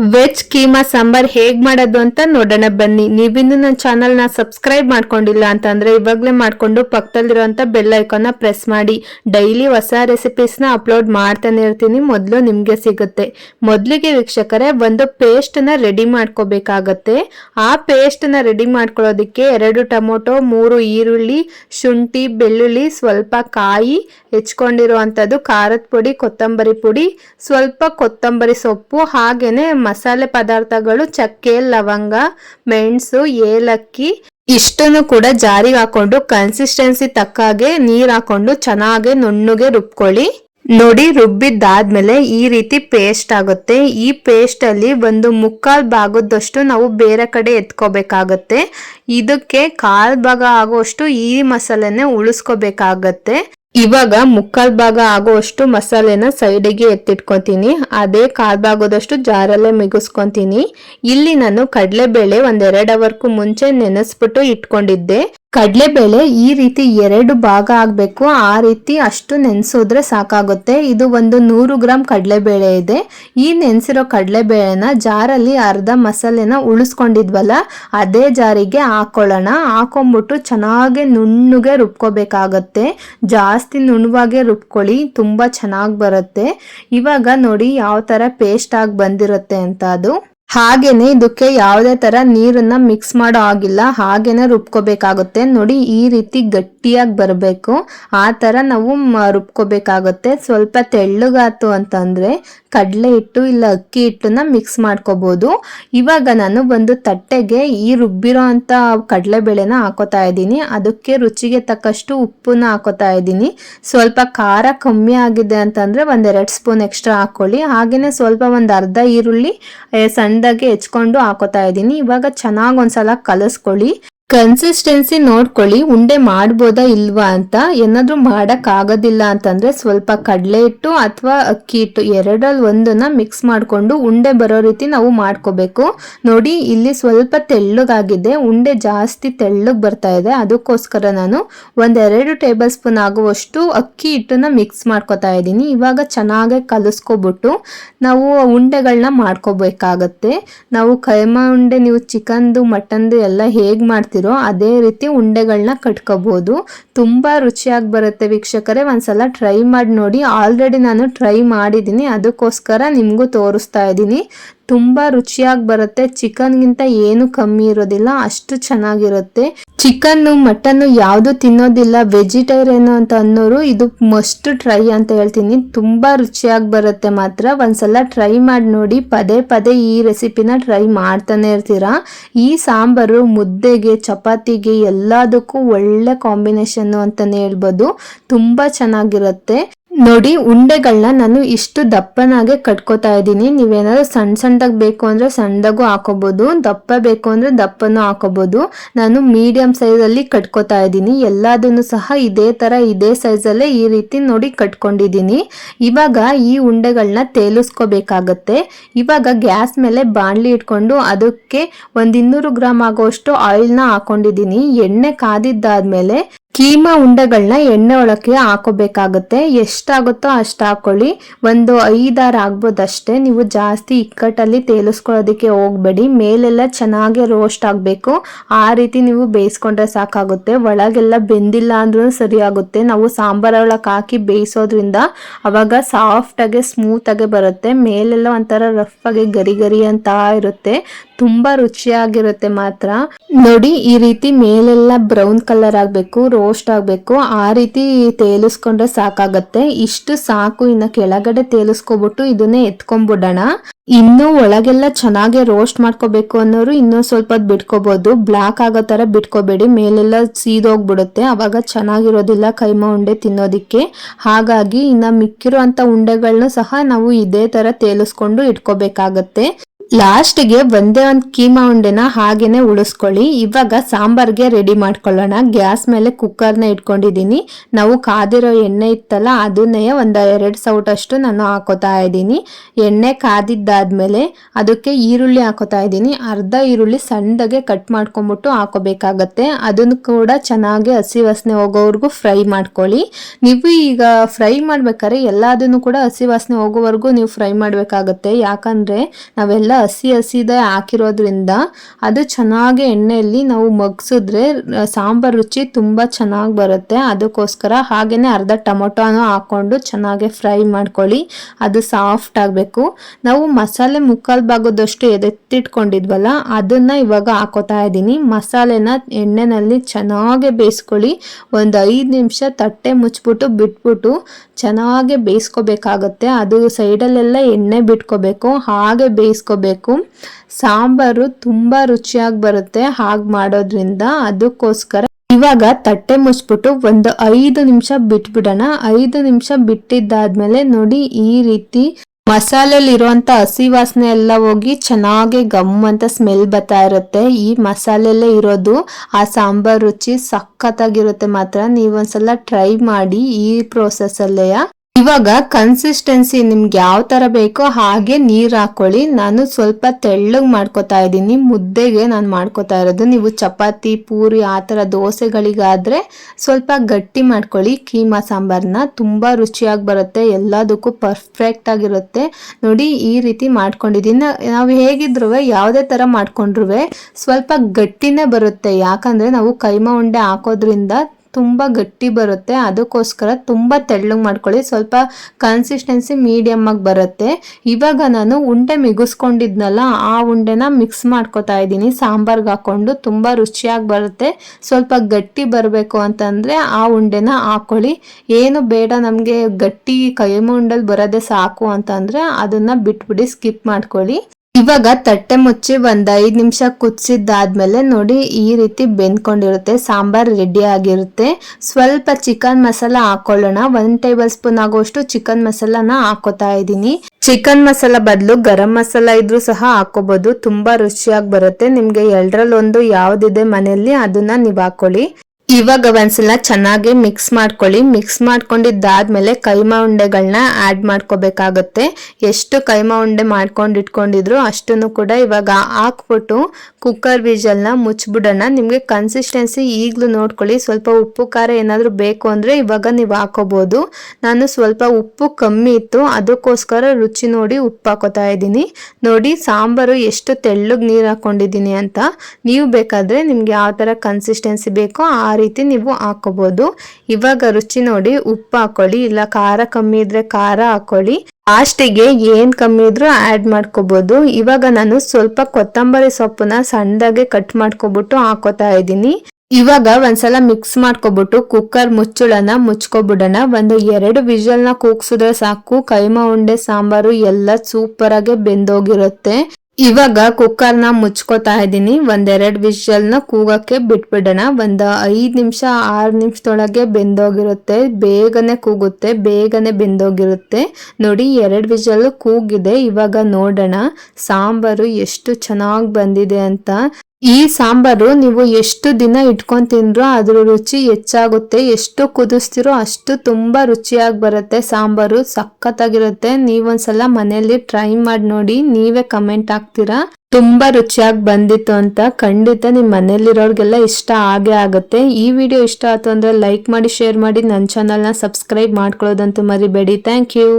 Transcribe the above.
Veg, keema, sambar ಹೇಗ್ ಮಾಡೋದು ಅಂತ ನೋಡೋಣ ಬನ್ನಿ. ನೀವಿನ್ನು ನನ್ನ ಚಾನಲ್ನ ಸಬ್ಸ್ಕ್ರೈಬ್ ಮಾಡ್ಕೊಂಡಿಲ್ಲ ಅಂತಂದ್ರೆ ಇವಾಗ್ಲೇ ಮಾಡ್ಕೊಂಡು ಪಕ್ಕದಲ್ಲಿರುವಂತ ಬೆಲ್ ಐಕಾನ್ನ ಪ್ರೆಸ್ ಮಾಡಿ. ಡೈಲಿ ಹೊಸ ರೆಸಿಪೀಸ್ನ ಅಪ್ಲೋಡ್ ಮಾಡ್ತಾನೆ ಇರ್ತೀನಿ. ಮೊದಲು ನಿಮಗೆ ಸಿಗುತ್ತೆ. ಮೊದಲಿಗೆ ವೀಕ್ಷಕರೇ, ಒಂದು ಪೇಸ್ಟ್ನ ರೆಡಿ ಮಾಡ್ಕೋಬೇಕಾಗತ್ತೆ. ಆ ಪೇಸ್ಟ್ನ ರೆಡಿ ಮಾಡ್ಕೊಳ್ಳೋದಕ್ಕೆ ಎರಡು ಟೊಮೊಟೊ, ಮೂರು ಈರುಳ್ಳಿ, ಶುಂಠಿ, ಬೆಳ್ಳುಳ್ಳಿ, ಸ್ವಲ್ಪ ಕಾಯಿ ಹೆಚ್ಕೊಂಡಿರುವಂಥದ್ದು, ಖಾರದ ಪುಡಿ, ಕೊತ್ತಂಬರಿ ಪುಡಿ, ಸ್ವಲ್ಪ ಕೊತ್ತಂಬರಿ ಸೊಪ್ಪು, ಹಾಗೇನೆ ಮಸಾಲೆ ಪದಾರ್ಥಗಳು, ಚಕ್ಕೆ, ಲವಂಗ, ಮೆಣಸು, ಏಲಕ್ಕಿ ಇಷ್ಟನ್ನು ಕೂಡ ಜಾರಿಗೆ ಹಾಕೊಂಡು ಕನ್ಸಿಸ್ಟೆನ್ಸಿ ತಕ್ಕಾಗೆ ನೀರು ಹಾಕೊಂಡು ಚೆನ್ನಾಗಿ ನುಣ್ಣುಗೆ ರುಬ್ಕೊಳ್ಳಿ. ನೋಡಿ ರುಬ್ಬಿದ್ದಾದ್ಮೇಲೆ ಈ ರೀತಿ ಪೇಸ್ಟ್ ಆಗುತ್ತೆ. ಈ ಪೇಸ್ಟ್ ಅಲ್ಲಿ ಒಂದು ಮುಕ್ಕಾಲ್ ಭಾಗದಷ್ಟು ನಾವು ಬೇರೆ ಕಡೆ ಎತ್ಕೋಬೇಕಾಗತ್ತೆ. ಇದಕ್ಕೆ ಕಾಲ್ ಭಾಗ ಆಗುವಷ್ಟು ಈ ಮಸಾಲೆನೇ ಉಳಿಸ್ಕೋಬೇಕಾಗತ್ತೆ. ಇವಾಗ ಮುಕ್ಕಾಲ್ ಭಾಗ ಆಗೋವಷ್ಟು ಮಸಾಲೆನ ಸೈಡಿಗೆ ಎತ್ತಿಟ್ಕೊತೀನಿ. ಅದೇ ಕಾಲ್ ಭಾಗದಷ್ಟು ಜಾರಲ್ಲೇ ಮಿಗಿಸ್ಕೊತೀನಿ. ಇಲ್ಲಿ ನಾನು ಕಡಲೆಬೇಳೆ ಒಂದೆರಡು ಅವರ್ಗೂ ಮುಂಚೆ ನೆನೆಸ್ಬಿಟ್ಟು ಇಟ್ಕೊಂಡಿದ್ದೆ. ಕಡಲೆಬೇಳೆ ಈ ರೀತಿ ಎರಡು ಭಾಗ ಆಗಬೇಕು. ಆ ರೀತಿ ಅಷ್ಟು ನೆನೆಸೋದ್ರೆ ಸಾಕಾಗುತ್ತೆ. ಇದು ಒಂದು ನೂರು ಗ್ರಾಮ್ ಕಡಲೆಬೇಳೆ ಇದೆ. ಈ ನೆನೆಸಿರೋ ಕಡಲೆಬೇಳೆನ ಜಾರಲ್ಲಿ ಅರ್ಧ ಮಸಾಲೆನ ಉಳಿಸ್ಕೊಂಡಿದ್ವಲ್ಲ, ಅದೇ ಜಾರಿಗೆ ಹಾಕೊಳ್ಳೋಣ. ಹಾಕೊಂಬಿಟ್ಟು ಚೆನ್ನಾಗಿ ನುಣ್ಣಗೆ ರುಬ್ಕೋಬೇಕಾಗತ್ತೆ. ಜಾಸ್ತಿ ನುಣ್ಣವಾಗೆ ರುಬ್ಕೊಳ್ಳಿ, ತುಂಬ ಚೆನ್ನಾಗಿ ಬರುತ್ತೆ. ಇವಾಗ ನೋಡಿ ಯಾವ ಥರ ಪೇಸ್ಟ್ ಆಗಿ ಬಂದಿರುತ್ತೆ ಅಂತ ಅದು. ಹಾಗೇನೆ ಇದಕ್ಕೆ ಯಾವುದೇ ತರ ನೀರನ್ನ ಮಿಕ್ಸ್ ಮಾಡೋ ಆಗಿಲ್ಲ ಹಾಗೇನೆ ರುಬ್ಕೋಬೇಕಾಗುತ್ತೆ. ನೋಡಿ ಈ ರೀತಿ ಗಟ್ಟಿಯಾಗಿ ಬರಬೇಕು. ಆ ತರ ನಾವು ರುಬ್ಕೋಬೇಕಾಗುತ್ತೆ. ಸ್ವಲ್ಪ ತೆಳ್ಳಗಾತು ಅಂತಂದ್ರೆ ಕಡಲೆ ಹಿಟ್ಟು ಇಲ್ಲ ಅಕ್ಕಿ ಹಿಟ್ಟನ್ನ ಮಿಕ್ಸ್ ಮಾಡ್ಕೋಬಹುದು ಇವಾಗ ನಾನು ಒಂದು ತಟ್ಟೆಗೆ ಈ ರುಬ್ಬಿರೋ ಅಂತ ಕಡಲೆಬೇಳೆನ ಹಾಕೋತಾ ಇದ್ದೀನಿ. ಅದಕ್ಕೆ ರುಚಿಗೆ ತಕ್ಕಷ್ಟು ಉಪ್ಪನ್ನ ಹಾಕೋತಾ ಇದ್ದೀನಿ. ಸ್ವಲ್ಪ ಖಾರ ಕಮ್ಮಿ ಆಗಿದೆ ಅಂತಂದ್ರೆ ಒಂದೆರಡು ಸ್ಪೂನ್ ಎಕ್ಸ್ಟ್ರಾ ಹಾಕೊಳ್ಳಿ. ಹಾಗೇನೆ ಸ್ವಲ್ಪ ಒಂದು ಅರ್ಧ ಈರುಳ್ಳಿ ಸಣ್ಣದಾಗಿ ಹೆಚ್ಕೊಂಡು ಹಾಕೋತಾ ಇದ್ದೀನಿ. ಇವಾಗ ಚೆನ್ನಾಗಿ ಒಂದ್ಸಲ ಕಲಸ್ಕೊಳ್ಳಿ. ಕನ್ಸಿಸ್ಟೆನ್ಸಿ ನೋಡ್ಕೊಳ್ಳಿ, ಉಂಡೆ ಮಾಡ್ಬೋದಾ ಇಲ್ವಾ ಅಂತ. ಏನಾದರೂ ಮಾಡೋಕ್ಕಾಗೋದಿಲ್ಲ ಅಂತಂದರೆ ಸ್ವಲ್ಪ ಕಡಲೆ ಹಿಟ್ಟು ಅಥವಾ ಅಕ್ಕಿ ಹಿಟ್ಟು ಎರಡರಲ್ಲಿ ಒಂದನ್ನ ಮಿಕ್ಸ್ ಮಾಡ್ಕೊಂಡು ಉಂಡೆ ಬರೋ ರೀತಿ ನಾವು ಮಾಡ್ಕೋಬೇಕು. ನೋಡಿ, ಇಲ್ಲಿ ಸ್ವಲ್ಪ ತೆಳ್ಳಗಾಗಿದೆ, ಉಂಡೆ ಜಾಸ್ತಿ ತೆಳ್ಳಗೆ ಬರ್ತಾ ಇದೆ. ಅದಕ್ಕೋಸ್ಕರ ನಾನು ಒಂದೆರಡು ಟೇಬಲ್ ಸ್ಪೂನ್ ಆಗುವಷ್ಟು ಅಕ್ಕಿ ಹಿಟ್ಟನ್ನ ಮಿಕ್ಸ್ ಮಾಡ್ಕೊತಾ ಇದ್ದೀನಿ. ಇವಾಗ ಚೆನ್ನಾಗಿ ಕಲಿಸ್ಕೊಬಿಟ್ಟು ನಾವು ಉಂಡೆಗಳನ್ನ ಮಾಡ್ಕೋಬೇಕಾಗತ್ತೆ. ನಾವು ಕೈಮಾ ಉಂಡೆ, ನೀವು ಚಿಕನ್ದು, ಮಟನ್ದು ಎಲ್ಲ ಹೇಗ್ ಮಾಡ್ತಿರೋ ಅದೇ ರೀತಿ ಉಂಡೆಗಳನ್ನ ಕಟ್ಕೋಬೋದು. ತುಂಬಾ ರುಚಿಯಾಗಿ ಬರುತ್ತೆ ವೀಕ್ಷಕರೇ, ಒಂದ್ಸಲ ಟ್ರೈ ಮಾಡಿ ನೋಡಿ. ಆಲ್ರೆಡಿ ನಾನು ಟ್ರೈ ಮಾಡಿದ್ದೀನಿ, ಅದಕ್ಕೋಸ್ಕರ ನಿಮಗೂ ತೋರಿಸ್ತಾ ಇದ್ದೀನಿ. ತುಂಬಾ ರುಚಿಯಾಗಿ ಬರುತ್ತೆ. ಚಿಕನ್ಗಿಂತ ಏನು ಕಮ್ಮಿ ಇರೋದಿಲ್ಲ, ಅಷ್ಟು ಚೆನ್ನಾಗಿರುತ್ತೆ. ಚಿಕನ್ನು, ಮಟನ್ನು ಯಾವುದು ತಿನ್ನೋದಿಲ್ಲ. ವೆಜಿಟೇರಿಯನ್ ಅಂತ ಅನ್ನೋರು ಇದು ಮಸ್ಟ್ ಟ್ರೈ ಅಂತ ಹೇಳ್ತೀನಿ. ತುಂಬಾ ರುಚಿಯಾಗಿ ಬರುತ್ತೆ ಮಾತ್ರ. ಒಂದ್ಸಲ ಟ್ರೈ ಮಾಡಿ ನೋಡಿ. ಪದೇ ಪದೇ ಈ ರೆಸಿಪಿನ ಟ್ರೈ ಮಾಡ್ತಾನೆ ಇರ್ತೀರಾ? ಈ ಸಾಂಬಾರು, ಮುದ್ದೆಗೆ, ಚಪಾತಿಗೆ ಎಲ್ಲದಕ್ಕೂ ಒಳ್ಳೆ ಕಾಂಬಿನೇಷನ್ ಅಂತಲೇ ಹೇಳ್ಬೋದು. ತುಂಬಾ ಚೆನ್ನಾಗಿರುತ್ತೆ. ನೋಡಿ ಉಂಡೆಗಳನ್ನ ನಾನು ಇಷ್ಟು ದಪ್ಪನಾಗೆ ಕಟ್ಕೋತಾ ಇದ್ದೀನಿ. ನೀವೇನಾದ್ರು ಸಣ್ಣ ಸಣ್ಣದಾಗಿ ಬೇಕು ಅಂದ್ರೆ ಸಣ್ಣದಾಗೂ ಹಾಕೋಬಹುದು ದಪ್ಪ ಬೇಕು ಅಂದ್ರೆ ದಪ್ಪನೂ ಹಾಕೋಬಹುದು ನಾನು ಮೀಡಿಯಂ ಸೈಜಲ್ಲಿ ಕಟ್ಕೋತಾ ಇದ್ದೀನಿ. ಎಲ್ಲದನ್ನು ಸಹ ಇದೇ ತರ, ಇದೇ ಸೈಜಲ್ಲೇ ಈ ರೀತಿ ನೋಡಿ ಕಟ್ಕೊಂಡಿದ್ದೀನಿ. ಇವಾಗ ಈ ಉಂಡೆಗಳನ್ನ ತೇಲಿಸ್ಕೋಬೇಕಾಗತ್ತೆ. ಇವಾಗ ಗ್ಯಾಸ್ ಮೇಲೆ ಬಾಣಲಿ ಇಟ್ಕೊಂಡು ಅದಕ್ಕೆ ಒಂದು ಇನ್ನೂರು ಗ್ರಾಮ್ ಆಗೋಷ್ಟು ಆಯಿಲ್ನ ಹಾಕೊಂಡಿದ್ದೀನಿ. ಎಣ್ಣೆ ಕಾದಿದ್ದಾದ್ಮೇಲೆ ಕೀಮಾ ಉಂಡೆಗಳನ್ನ ಎಣ್ಣೆ ಒಳಕ್ಕೆ ಹಾಕೋಬೇಕಾಗುತ್ತೆ. ಎಷ್ಟಾಗುತ್ತೋ ಅಷ್ಟು ಹಾಕೊಳ್ಳಿ. ಒಂದು ಐದಾರು ಆಗ್ಬೋದು ಅಷ್ಟೇ ನೀವು ಜಾಸ್ತಿ ಇಕ್ಕಟ್ಟಲ್ಲಿ ತೇಲಿಸ್ಕೊಳ್ಳೋದಕ್ಕೆ ಹೋಗ್ಬೇಡಿ. ಮೇಲೆಲ್ಲ ಚೆನ್ನಾಗಿ ರೋಸ್ಟ್ ಆಗಬೇಕು. ಆ ರೀತಿ ನೀವು ಬೇಯಿಸ್ಕೊಂಡ್ರೆ ಸಾಕಾಗುತ್ತೆ. ಒಳಗೆಲ್ಲ ಬೆಂದಿಲ್ಲ ಅಂದ್ರೂ ಸರಿಯಾಗುತ್ತೆ. ನಾವು ಸಾಂಬಾರ ಒಳಗೆ ಹಾಕಿ ಬೇಯಿಸೋದ್ರಿಂದ ಅವಾಗ ಸಾಫ್ಟ್ ಸ್ಮೂತಾಗೆ ಬರುತ್ತೆ. ಮೇಲೆಲ್ಲ ಒಂಥರ ರಫ್ ಆಗಿ ಗರಿ ಗರಿ ಅಂತ ಇರುತ್ತೆ. ತುಂಬಾ ರುಚಿಯಾಗಿರುತ್ತೆ ಮಾತ್ರ. ನೋಡಿ, ಈ ರೀತಿ ಮೇಲೆಲ್ಲ ಬ್ರೌನ್ ಕಲರ್ ಆಗ್ಬೇಕು ರೋಸ್ಟ್ ಆಗ್ಬೇಕು. ಆ ರೀತಿ ತೇಲಿಸ್ಕೊಂಡ್ರೆ ಸಾಕಾಗತ್ತೆ. ಇಷ್ಟು ಸಾಕು, ಇನ್ನ ಕೆಳಗಡೆ ತೇಲಿಸ್ಕೊಬಿಟ್ಟು ಇದನ್ನೇ ಎತ್ಕೊಂಡ್ಬಿಡೋಣ ಇನ್ನು ಒಳಗೆಲ್ಲ ಚೆನ್ನಾಗೆ ರೋಸ್ಟ್ ಮಾಡ್ಕೋಬೇಕು ಅನ್ನೋರು ಇನ್ನೂ ಸ್ವಲ್ಪ ಬಿಟ್ಕೋಬಹುದು ಬ್ಲಾಕ್ ಆಗೋ ತರ ಬಿಟ್ಕೋಬೇಡಿ. ಮೇಲೆಲ್ಲ ಸೀದೋಗ್ಬಿಡುತ್ತೆ. ಅವಾಗ ಚೆನ್ನಾಗಿರೋದಿಲ್ಲ ಕೈಮಾ ಉಂಡೆ ತಿನ್ನೋದಿಕ್ಕೆ. ಹಾಗಾಗಿ ಇನ್ನ ಮಿಕ್ಕಿರುವಂತ ಉಂಡೆಗಳನ್ನ ಸಹ ನಾವು ಇದೇ ತರ ತೇಲಿಸ್ಕೊಂಡು ಇಟ್ಕೋಬೇಕಾಗತ್ತೆ. ಲಾಸ್ಟ್ಗೆ ಒಂದೇ ಒಂದು ಕೀಮಾ ಉಂಡೆನ ಹಾಗೇನೆ ಉಳಿಸ್ಕೊಳ್ಳಿ. ಇವಾಗ ಸಾಂಬಾರ್ಗೆ ರೆಡಿ ಮಾಡ್ಕೊಳ್ಳೋಣ. ಗ್ಯಾಸ್ ಮೇಲೆ ಕುಕ್ಕರ್ನ ಇಟ್ಕೊಂಡಿದ್ದೀನಿ. ನಾವು ಕಾದಿರೋ ಎಣ್ಣೆ ಇತ್ತಲ್ಲ, ಅದನ್ನೇ ಒಂದು ಎರಡು ಸೌಟಷ್ಟು ನಾನು ಹಾಕೋತಾ ಇದ್ದೀನಿ. ಎಣ್ಣೆ ಕಾದಿದ್ದಾದ್ಮೇಲೆ ಅದಕ್ಕೆ ಈರುಳ್ಳಿ ಹಾಕೋತಾ ಇದ್ದೀನಿ. ಅರ್ಧ ಈರುಳ್ಳಿ ಸಣ್ಣದಾಗೆ ಕಟ್ ಮಾಡ್ಕೊಂಬಿಟ್ಟು ಹಾಕೋಬೇಕಾಗತ್ತೆ. ಅದನ್ನು ಕೂಡ ಚೆನ್ನಾಗಿ ಹಸಿ ವಾಸನೆ ಹೋಗೋವರೆಗೂ ಫ್ರೈ ಮಾಡ್ಕೊಳ್ಳಿ. ನೀವು ಈಗ ಫ್ರೈ ಮಾಡ್ಬೇಕಾದ್ರೆ ಎಲ್ಲದನ್ನು ಕೂಡ ಹಸಿ ವಾಸನೆ ಹೋಗೋವರೆಗೂ ನೀವು ಫ್ರೈ ಮಾಡಬೇಕಾಗತ್ತೆ. ಯಾಕಂದರೆ ನಾವೆಲ್ಲ ಹಸಿ ಹಸಿದೇ ಹಾಕಿರೋದ್ರಿಂದ ಅದು ಚೆನ್ನಾಗಿ ಎಣ್ಣೆಯಲ್ಲಿ ನಾವು ಮಗ್ಸಿದ್ರೆ ಸಾಂಬಾರ್ ರುಚಿ ತುಂಬ ಚೆನ್ನಾಗಿ ಬರುತ್ತೆ. ಅದಕ್ಕೋಸ್ಕರ ಹಾಗೇನೆ ಅರ್ಧ ಟೊಮೊಟೊನೂ ಹಾಕೊಂಡು ಚೆನ್ನಾಗಿ ಫ್ರೈ ಮಾಡ್ಕೊಳ್ಳಿ. ಅದು ಸಾಫ್ಟ್ ಆಗಬೇಕು. ನಾವು ಮಸಾಲೆ ಮುಕ್ಕಾಲು ಭಾಗದಷ್ಟು ಎದೆತ್ತಿಟ್ಕೊಂಡಿದ್ವಲ್ಲ, ಅದನ್ನು ಇವಾಗ ಹಾಕೋತಾ ಇದ್ದೀನಿ. ಮಸಾಲೆನ ಎಣ್ಣೆನಲ್ಲಿ ಚೆನ್ನಾಗೆ ಬೇಯಿಸ್ಕೊಳ್ಳಿ. ಒಂದು ಐದು ನಿಮಿಷ ತಟ್ಟೆ ಮುಚ್ಚಿಬಿಟ್ಟು ಬಿಟ್ಬಿಟ್ಟು ಚೆನ್ನಾಗಿ ಬೇಯಿಸ್ಕೋಬೇಕಾಗತ್ತೆ. ಅದು ಸೈಡಲ್ಲೆಲ್ಲ ಎಣ್ಣೆ ಬಿಟ್ಕೋಬೇಕು, ಹಾಗೆ ಬೇಯಿಸ್ಕೋಬೇಕು. ಸಾಂಬಾರು ತುಂಬ ರುಚಿಯಾಗಿ ಬರುತ್ತೆ ಹಾಗೆ ಮಾಡೋದ್ರಿಂದ. ಅದಕ್ಕೋಸ್ಕರ ಇವಾಗ ತಟ್ಟೆ ಮುಚ್ಬಿಟ್ಟು ಒಂದು ಐದು ನಿಮಿಷ ಬಿಟ್ಬಿಡೋಣ. ಐದು ನಿಮಿಷ ಬಿಟ್ಟಿದ್ದಾದ್ಮೇಲೆ ನೋಡಿ ಈ ರೀತಿ ಮಸಾಲೆಯಲ್ಲಿ ಇರುವಂತ ಹಸಿ ವಾಸನೆ ಎಲ್ಲ ಹೋಗಿ ಚೆನ್ನಾಗಿ ಗಮ್ ಅಂತ ಸ್ಮೆಲ್ ಬರ್ತಾ ಇರುತ್ತೆ. ಈ ಮಸಾಲೆಲ್ಲೇ ಇರೋದು ಆ ಸಾಂಬಾರ್ ರುಚಿ ಸಖತ್ತಾಗಿರುತ್ತೆ ಮಾತ್ರ. ನೀವೊಂದ್ಸಲ ಟ್ರೈ ಮಾಡಿ ಈ ಪ್ರೋಸೆಸ್ ಅಲ್ಲೆಯ. ಇವಾಗ ಕನ್ಸಿಸ್ಟೆನ್ಸಿ ನಿಮ್ಗೆ ಯಾವ ತರ ಬೇಕೋ ಹಾಗೆ ನೀರು ಹಾಕೊಳ್ಳಿ. ನಾನು ಸ್ವಲ್ಪ ತೆಳ್ಳಗೆ ಮಾಡ್ಕೊತಾ ಇದ್ದೀನಿ. ಮುದ್ದೆಗೆ ನಾನು ಮಾಡ್ಕೊತಾ ಇರೋದು. ನೀವು ಚಪಾತಿ, ಪೂರಿ ಆ ತರ ದೋಸೆಗಳಿಗಾದ್ರೆ ಸ್ವಲ್ಪ ಗಟ್ಟಿ ಮಾಡ್ಕೊಳ್ಳಿ. ಕೀಮಾ ಸಾಂಬಾರ್ನ ತುಂಬಾ ರುಚಿಯಾಗಿ ಬರುತ್ತೆ. ಎಲ್ಲದಕ್ಕೂ ಪರ್ಫೆಕ್ಟ್ ಆಗಿರುತ್ತೆ. ನೋಡಿ ಈ ರೀತಿ ಮಾಡ್ಕೊಂಡಿದ್ದೀನಿ. ನಾವು ಹೇಗಿದ್ರು ಯಾವುದೇ ತರ ಮಾಡ್ಕೊಂಡ್ರು ಸ್ವಲ್ಪ ಗಟ್ಟಿನೇ ಬರುತ್ತೆ. ಯಾಕಂದ್ರೆ ನಾವು ಕೈಮಾ ಉಂಡೆ ಹಾಕೋದ್ರಿಂದ ತುಂಬ ಗಟ್ಟಿ ಬರುತ್ತೆ. ಅದಕ್ಕೋಸ್ಕರ ತುಂಬ ತೆಳ್ಳಗೆ ಮಾಡ್ಕೊಳ್ಳಿ. ಸ್ವಲ್ಪ ಕನ್ಸಿಸ್ಟೆನ್ಸಿ ಮೀಡಿಯಮ್ ಆಗಿ ಬರುತ್ತೆ. ಇವಾಗ ನಾನು ಉಂಡೆ ಮಿಗಿಸ್ಕೊಂಡಿದ್ನಲ್ಲ, ಆ ಉಂಡೆನ ಮಿಕ್ಸ್ ಮಾಡ್ಕೊತಾ ಇದ್ದೀನಿ. ಸಾಂಬಾರ್ಗೆ ಹಾಕೊಂಡು ತುಂಬ ರುಚಿಯಾಗಿ ಬರುತ್ತೆ. ಸ್ವಲ್ಪ ಗಟ್ಟಿ ಬರಬೇಕು ಅಂತಂದರೆ ಆ ಉಂಡೆನ ಹಾಕ್ಕೊಳ್ಳಿ ಏನು ಬೇಡ ನಮಗೆ ಗಟ್ಟಿ ಕೈಮ ಉಂಡಲ್ಲಿ ಬರೋದೇ ಸಾಕು ಅಂತಂದರೆ ಅದನ್ನು ಬಿಟ್ಬಿಡಿ ಸ್ಕಿಪ್ ಮಾಡ್ಕೊಳ್ಳಿ. ಇವಾಗ ತಟ್ಟೆ ಮುಚ್ಚಿ ಒಂದ್ ಐದ್ ನಿಮಿಷ ಕುದಿಸಿದ್ದಾದ್ಮೇಲೆ ನೋಡಿ ಈ ರೀತಿ ಬೆಂದ್ಕೊಂಡಿರುತ್ತೆ, ಸಾಂಬಾರ್ ರೆಡಿ ಆಗಿರುತ್ತೆ. ಸ್ವಲ್ಪ ಚಿಕನ್ ಮಸಾಲ ಹಾಕೊಳ್ಳೋಣ. ಒಂದ್ ಟೇಬಲ್ ಸ್ಪೂನ್ ಆಗುವಷ್ಟು ಚಿಕನ್ ಮಸಾಲಾನ ಹಾಕೋತಾ ಇದ್ದೀನಿ. ಚಿಕನ್ ಮಸಾಲ ಬದಲು ಗರಂ ಮಸಾಲ ಇದ್ರೂ ಸಹ ಹಾಕೋಬಹುದು ತುಂಬಾ ರುಚಿಯಾಗಿ ಬರುತ್ತೆ. ನಿಮ್ಗೆ ಎರಡರಲ್ಲಿ ಒಂದು ಯಾವ್ದಿದೆ ಮನೆಯಲ್ಲಿ, ಅದನ್ನ ನೀವ್ ಹಾಕೊಳ್ಳಿ. ಇವಾಗ ಒಂದ್ಸಲ ಚೆನ್ನಾಗಿ ಮಿಕ್ಸ್ ಮಾಡ್ಕೊಳ್ಳಿ. ಮಿಕ್ಸ್ ಮಾಡ್ಕೊಂಡಿದ್ದಾದ್ಮೇಲೆ ಕೈಮಾ ಉಂಡೆಗಳನ್ನ ಆ್ಯಡ್ ಮಾಡ್ಕೋಬೇಕಾಗತ್ತೆ. ಎಷ್ಟು ಕೈಮಾ ಉಂಡೆ ಮಾಡ್ಕೊಂಡು ಇಟ್ಕೊಂಡಿದ್ರು ಅಷ್ಟನ್ನು ಕೂಡ ಇವಾಗ ಹಾಕ್ಬಿಟ್ಟು ಕುಕ್ಕರ್ ಬೀಜಲ್ನ ಮುಚ್ಚಿಬಿಡೋಣ ನಿಮಗೆ ಕನ್ಸಿಸ್ಟೆನ್ಸಿ ಈಗಲೂ ನೋಡ್ಕೊಳ್ಳಿ. ಸ್ವಲ್ಪ ಉಪ್ಪು, ಖಾರ ಏನಾದರೂ ಬೇಕು ಅಂದರೆ ಇವಾಗ ನೀವು ಹಾಕೋಬೋದು. ನಾನು ಸ್ವಲ್ಪ ಉಪ್ಪು ಕಮ್ಮಿ ಇತ್ತು. ಅದಕ್ಕೋಸ್ಕರ ರುಚಿ ನೋಡಿ ಉಪ್ಪು ಹಾಕೋತಾ ಇದ್ದೀನಿ. ನೋಡಿ ಸಾಂಬಾರು ಎಷ್ಟು ತೆಳ್ಳಗೆ ನೀರು ಹಾಕೊಂಡಿದ್ದೀನಿ ಅಂತ. ನೀವು ಬೇಕಾದರೆ ನಿಮಗೆ ಯಾವ ಥರ ಕನ್ಸಿಸ್ಟೆನ್ಸಿ ಬೇಕೋ ಆ ರೀತಿ ನೀವು ಹಾಕೋಬಹುದು ಇವಾಗ ರುಚಿ ನೋಡಿ, ಉಪ್ಪು ಹಾಕೊಳ್ಳಿ, ಇಲ್ಲ ಖಾರ ಕಮ್ಮಿ ಇದ್ರೆ ಖಾರ ಹಾಕೊಳ್ಳಿ. ಲಾಸ್ಟಿಗೆ ಏನ್ ಕಮ್ಮಿ ಇದ್ರೂ ಆಡ್ ಮಾಡ್ಕೋಬೋದು. ಇವಾಗ ನಾನು ಸ್ವಲ್ಪ ಕೊತ್ತಂಬರಿ ಸೊಪ್ಪನ್ನ ಸಣ್ಣದಾಗೆ ಕಟ್ ಮಾಡ್ಕೊಬಿಟ್ಟು ಹಾಕೋತಾ ಇದ್ದೀನಿ. ಇವಾಗ ಒಂದ್ಸಲ ಮಿಕ್ಸ್ ಮಾಡ್ಕೊಬಿಟ್ಟು ಕುಕ್ಕರ್ ಮುಚ್ಚಳನ ಮುಚ್ಕೊಬಿಡೋಣ. ಒಂದು ಎರಡು ವಿಷಲ್ನ ಕೂಗ್ಸಿದ್ರೆ ಸಾಕು. ಕೈಮಾ ಉಂಡೆ, ಸಾಂಬಾರು ಎಲ್ಲ ಸೂಪರ್ ಆಗಿ ಬೆಂದೋಗಿರುತ್ತೆ. ಇವಾಗ ಕುಕ್ಕರ್ನ ಮುಚ್ಕೋತಾ ಇದ್ದೀನಿ. ಒಂದೆರಡು ವಿಷಲ್ನ ಕೂಗಕ್ಕೆ ಬಿಟ್ಬಿಡೋಣ. ಒಂದು ಐದು ನಿಮಿಷ, ಆರು ನಿಮಿಷದೊಳಗೆ ಬೆಂದೋಗಿರುತ್ತೆ. ಬೇಗನೆ ಕೂಗುತ್ತೆ. ಬೇಗನೆ ಬೆಂದೋಗಿರುತ್ತೆ. ನೋಡಿ, ಎರಡು ವಿಷಲ್ ಕೂಗಿದೆ. ಇವಾಗ ನೋಡೋಣ. ಸಾಂಬಾರು ಎಷ್ಟು ಚೆನ್ನಾಗಿ ಬಂದಿದೆ ಅಂತ. ಈ ಸಾಂಬಾರು ನೀವು ಎಷ್ಟು ದಿನ ಇಟ್ಕೊಂಡು ತಿಂದ್ರೋ ಅದ್ರ ರುಚಿ ಹೆಚ್ಚಾಗುತ್ತೆ. ಎಷ್ಟು ಕುದಿಸ್ತಿರೋ ಅಷ್ಟು ತುಂಬಾ ರುಚಿಯಾಗಿ ಬರುತ್ತೆ ಸಾಂಬಾರು. ಸಖತ್ತಾಗಿರುತ್ತೆ. ನೀವೊಂದ್ಸಲ ಮನೆಯಲ್ಲಿ ಟ್ರೈ ಮಾಡಿ ನೋಡಿ. ನೀವೇ ಕಮೆಂಟ್ ಹಾಕ್ತೀರಾ? ತುಂಬಾ ರುಚಿಯಾಗಿ ಬಂದಿತ್ತು ಅಂತ ಖಂಡಿತ ನಿಮ್ ಮನೆಯಲ್ಲಿರೋರ್ಗೆಲ್ಲ ಇಷ್ಟ ಆಗೇ ಆಗುತ್ತೆ. ಈ ವಿಡಿಯೋ ಇಷ್ಟ ಆಯ್ತು ಅಂದ್ರೆ ಲೈಕ್ ಮಾಡಿ, ಶೇರ್ ಮಾಡಿ. ನನ್ನ ಚಾನಲ್ನ ಸಬ್ಸ್ಕ್ರೈಬ್ ಮಾಡ್ಕೊಳ್ಳೋದಂತೂ ಮರಿಬೇಡಿ. Thank you.